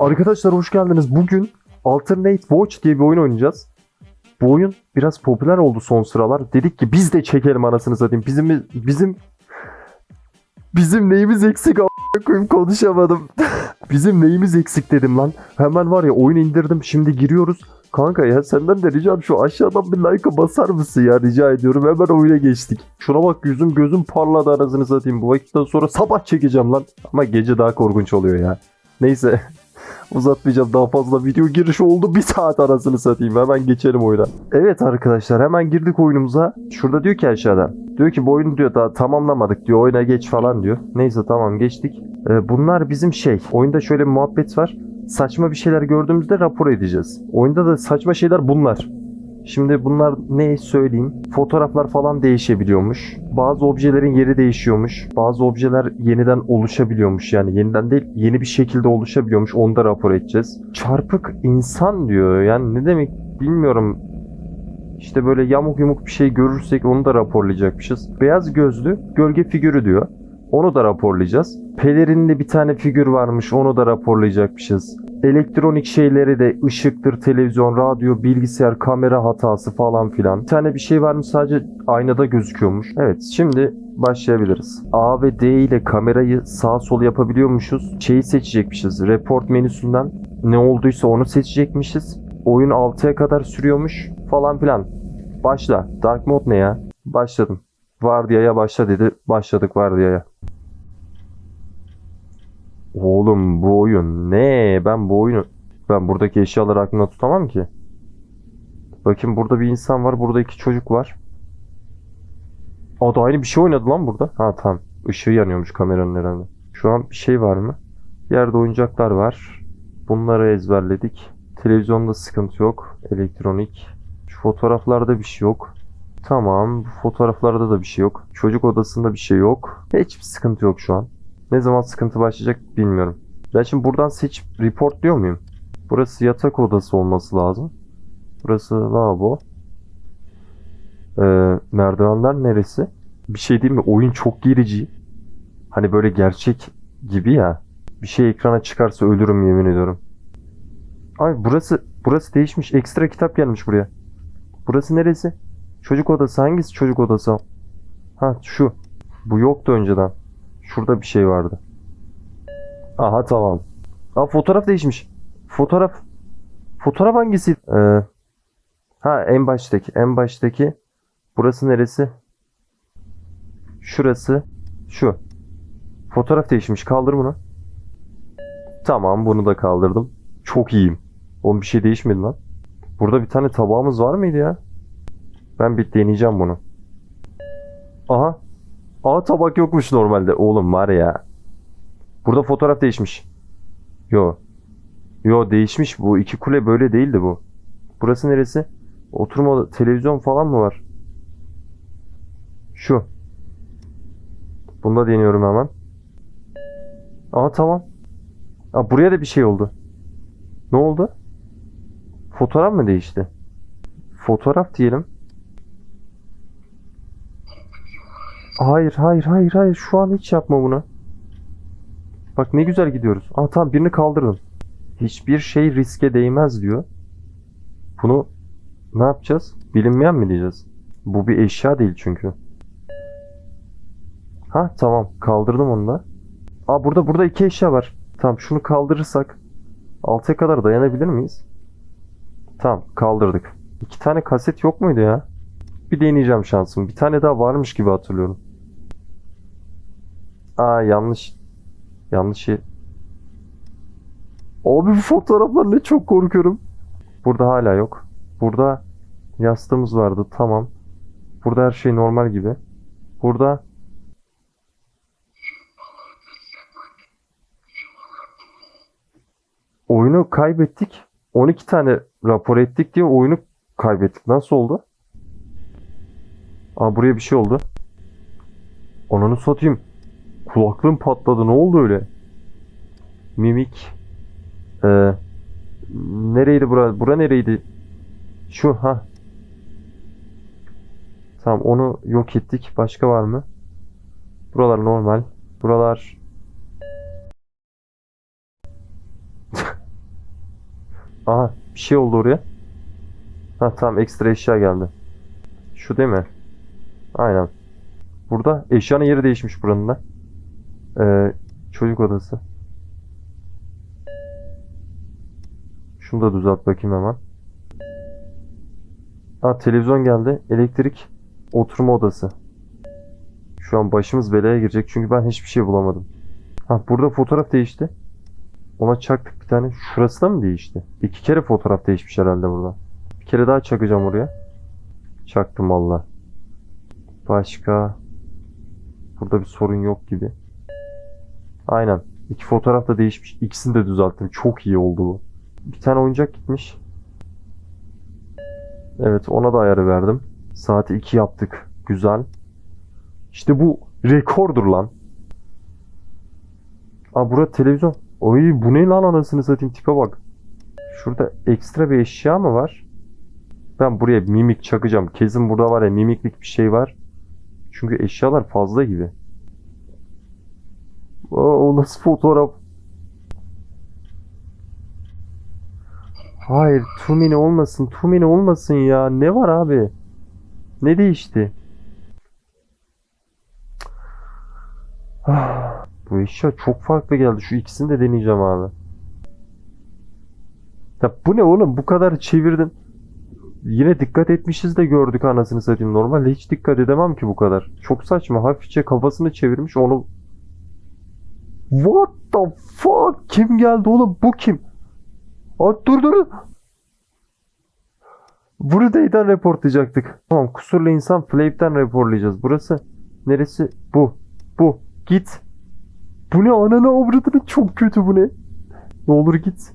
Arkadaşlar hoş geldiniz. Bugün Alternate Watch diye bir oyun oynayacağız. Bu oyun biraz popüler oldu son sıralar. Dedik ki biz de çekelim anasını satayım. Bizim bizim bizim neyimiz eksik koyayım konuşamadım. bizim neyimiz eksik dedim lan. Hemen var ya oyun indirdim. Şimdi giriyoruz. Kanka ya senden de ricam şu aşağıdan bir like'a basar mısın ya rica ediyorum. Hemen oyuna geçtik. Şuna bak yüzüm gözüm parladı anasını satayım. Bu vakitten sonra sabah çekeceğim lan. Ama gece daha korkunç oluyor ya. Neyse uzatmayacağım daha fazla video girişi oldu bir saat arasını satayım hemen geçelim oyuna. Evet arkadaşlar hemen girdik oyunumuza. Şurada diyor ki aşağıda. Diyor ki bu oyunu diyor daha tamamlamadık diyor oyuna geç falan diyor. Neyse tamam geçtik. Ee, bunlar bizim şey. Oyunda şöyle bir muhabbet var. Saçma bir şeyler gördüğümüzde rapor edeceğiz. Oyunda da saçma şeyler bunlar. Şimdi bunlar ne söyleyeyim? Fotoğraflar falan değişebiliyormuş. Bazı objelerin yeri değişiyormuş. Bazı objeler yeniden oluşabiliyormuş. Yani yeniden değil yeni bir şekilde oluşabiliyormuş. Onu da rapor edeceğiz. Çarpık insan diyor. Yani ne demek bilmiyorum. İşte böyle yamuk yumuk bir şey görürsek onu da raporlayacakmışız. Beyaz gözlü gölge figürü diyor. Onu da raporlayacağız. Pelerinli bir tane figür varmış. Onu da raporlayacakmışız. Elektronik şeyleri de ışıktır, televizyon, radyo, bilgisayar, kamera hatası falan filan. Bir tane bir şey varmış sadece aynada gözüküyormuş. Evet şimdi başlayabiliriz. A ve D ile kamerayı sağ sol yapabiliyormuşuz. Şeyi seçecekmişiz. Report menüsünden ne olduysa onu seçecekmişiz. Oyun 6'ya kadar sürüyormuş falan filan. Başla. Dark mode ne ya? Başladım. Vardiyaya başla dedi. Başladık vardiyaya. Oğlum bu oyun ne? Ben bu oyunu ben buradaki eşyaları aklımda tutamam ki. Bakın burada bir insan var. Burada iki çocuk var. O da aynı bir şey oynadı lan burada. Ha tamam. Işığı yanıyormuş kameranın herhalde. Şu an bir şey var mı? Yerde oyuncaklar var. Bunları ezberledik. Televizyonda sıkıntı yok. Elektronik. Şu fotoğraflarda bir şey yok. Tamam. Bu fotoğraflarda da bir şey yok. Çocuk odasında bir şey yok. Hiçbir sıkıntı yok şu an. Ne zaman sıkıntı başlayacak bilmiyorum. Ben şimdi buradan seçip report diyor muyum? Burası yatak odası olması lazım. Burası lavabo. Ee, merdivenler neresi? Bir şey değil mi? Oyun çok gerici. Hani böyle gerçek gibi ya. Bir şey ekrana çıkarsa ölürüm yemin ediyorum. Ay burası burası değişmiş. Ekstra kitap gelmiş buraya. Burası neresi? Çocuk odası. Hangisi çocuk odası? Ha şu. Bu yoktu önceden. Şurada bir şey vardı. Aha tamam. Aa fotoğraf değişmiş. Fotoğraf. Fotoğraf hangisi? Ee, ha en baştaki. En baştaki. Burası neresi? Şurası. Şu. Fotoğraf değişmiş. Kaldır bunu. Tamam bunu da kaldırdım. Çok iyiyim. Oğlum bir şey değişmedi lan. Burada bir tane tabağımız var mıydı ya? Ben bir deneyeceğim bunu. Aha. Aa tabak yokmuş normalde. Oğlum var ya. Burada fotoğraf değişmiş. Yo. Yo değişmiş. Bu iki kule böyle değildi bu. Burası neresi? Oturma televizyon falan mı var? Şu. Bunda deniyorum hemen. Aa tamam. Aa buraya da bir şey oldu. Ne oldu? Fotoğraf mı değişti? Fotoğraf diyelim. Hayır, hayır, hayır, hayır. Şu an hiç yapma bunu. Bak ne güzel gidiyoruz. Aa tamam birini kaldırdım. Hiçbir şey riske değmez diyor. Bunu ne yapacağız? Bilinmeyen mi diyeceğiz? Bu bir eşya değil çünkü. Ha tamam kaldırdım onu da. Aa burada burada iki eşya var. Tamam şunu kaldırırsak 6'ya kadar dayanabilir miyiz? Tamam kaldırdık. İki tane kaset yok muydu ya? Bir deneyeceğim şansım. Bir tane daha varmış gibi hatırlıyorum. Aa yanlış. Yanlış şey. Abi bu fotoğraflar ne çok korkuyorum. Burada hala yok. Burada yastığımız vardı. Tamam. Burada her şey normal gibi. Burada oyunu kaybettik. 12 tane rapor ettik diye oyunu kaybettik. Nasıl oldu? Aa buraya bir şey oldu. Ananı satayım. Kulaklığım patladı. Ne oldu öyle? Mimik. Ee, nereydi bura? Bura nereydi? Şu ha. Tamam onu yok ettik. Başka var mı? Buralar normal. Buralar Aha bir şey oldu oraya. Ha tamam ekstra eşya geldi. Şu değil mi? Aynen. Burada eşyanın yeri değişmiş buranın da. Ee, çocuk odası. Şunu da düzelt bakayım hemen. Ha televizyon geldi. Elektrik oturma odası. Şu an başımız belaya girecek çünkü ben hiçbir şey bulamadım. Ha burada fotoğraf değişti. Ona çaktık bir tane. Şurası da mı değişti? İki kere fotoğraf değişmiş herhalde burada. Bir kere daha çakacağım oraya. Çaktım valla. Başka. Burada bir sorun yok gibi. Aynen. İki fotoğraf da değişmiş. İkisini de düzelttim. Çok iyi oldu bu. Bir tane oyuncak gitmiş. Evet ona da ayarı verdim. Saati 2 yaptık. Güzel. İşte bu rekordur lan. Aa burada televizyon. Oy bu ne lan anasını satayım tipe bak. Şurada ekstra bir eşya mı var? Ben buraya mimik çakacağım. Kesin burada var ya mimiklik bir şey var. Çünkü eşyalar fazla gibi. O fotoğraf? Hayır, many olmasın. Many olmasın ya. Ne var abi? Ne değişti? Ah, Bu eşya çok farklı geldi. Şu ikisini de deneyeceğim abi. Ya bu ne oğlum? Bu kadar çevirdin. Yine dikkat etmişiz de gördük anasını satayım. Normalde hiç dikkat edemem ki bu kadar. Çok saçma. Hafifçe kafasını çevirmiş onu... What the fuck? Kim geldi oğlum? Bu kim? Aa, dur dur. Bunu neyden reportlayacaktık? Tamam kusurlu insan Flape'den reportlayacağız. Burası neresi? Bu. Bu. Git. Bu ne ananı avradını çok kötü bu ne? Ne olur git.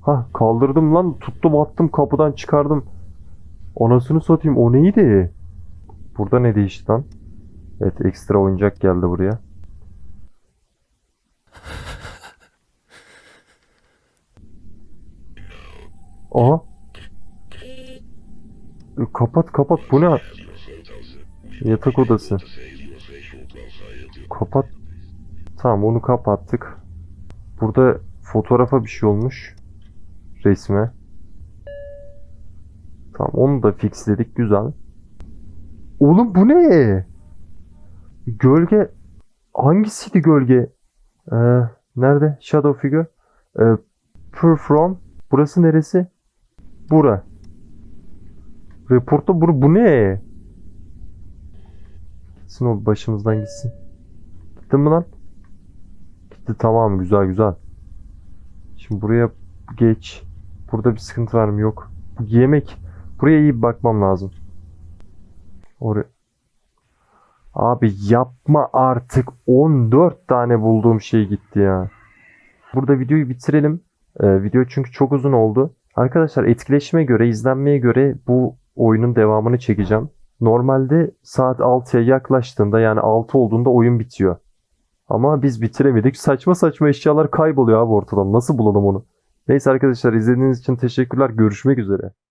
Ha kaldırdım lan tuttum attım kapıdan çıkardım. Anasını satayım o neydi? Burada ne değişti lan? Evet ekstra oyuncak geldi buraya. Aha. Kapat kapat bu ne? Yatak odası. Kapat. Tamam onu kapattık. Burada fotoğrafa bir şey olmuş. Resme. Tamam onu da fixledik güzel. Oğlum bu ne? Gölge hangisiydi gölge? Ee, nerede? Shadow figure. Ee, perform. Burası neresi? Bura. Reportta bu, bu ne? Gitsin o başımızdan gitsin. Gitti mi lan? Gitti tamam güzel güzel. Şimdi buraya geç. Burada bir sıkıntı var mı? Yok. Yemek. Buraya iyi bakmam lazım. Oraya. Abi yapma artık. 14 tane bulduğum şey gitti ya. Burada videoyu bitirelim. Ee, video çünkü çok uzun oldu. Arkadaşlar etkileşime göre, izlenmeye göre bu oyunun devamını çekeceğim. Normalde saat 6'ya yaklaştığında yani 6 olduğunda oyun bitiyor. Ama biz bitiremedik. Saçma saçma eşyalar kayboluyor abi ortadan. Nasıl bulalım onu? Neyse arkadaşlar izlediğiniz için teşekkürler. Görüşmek üzere.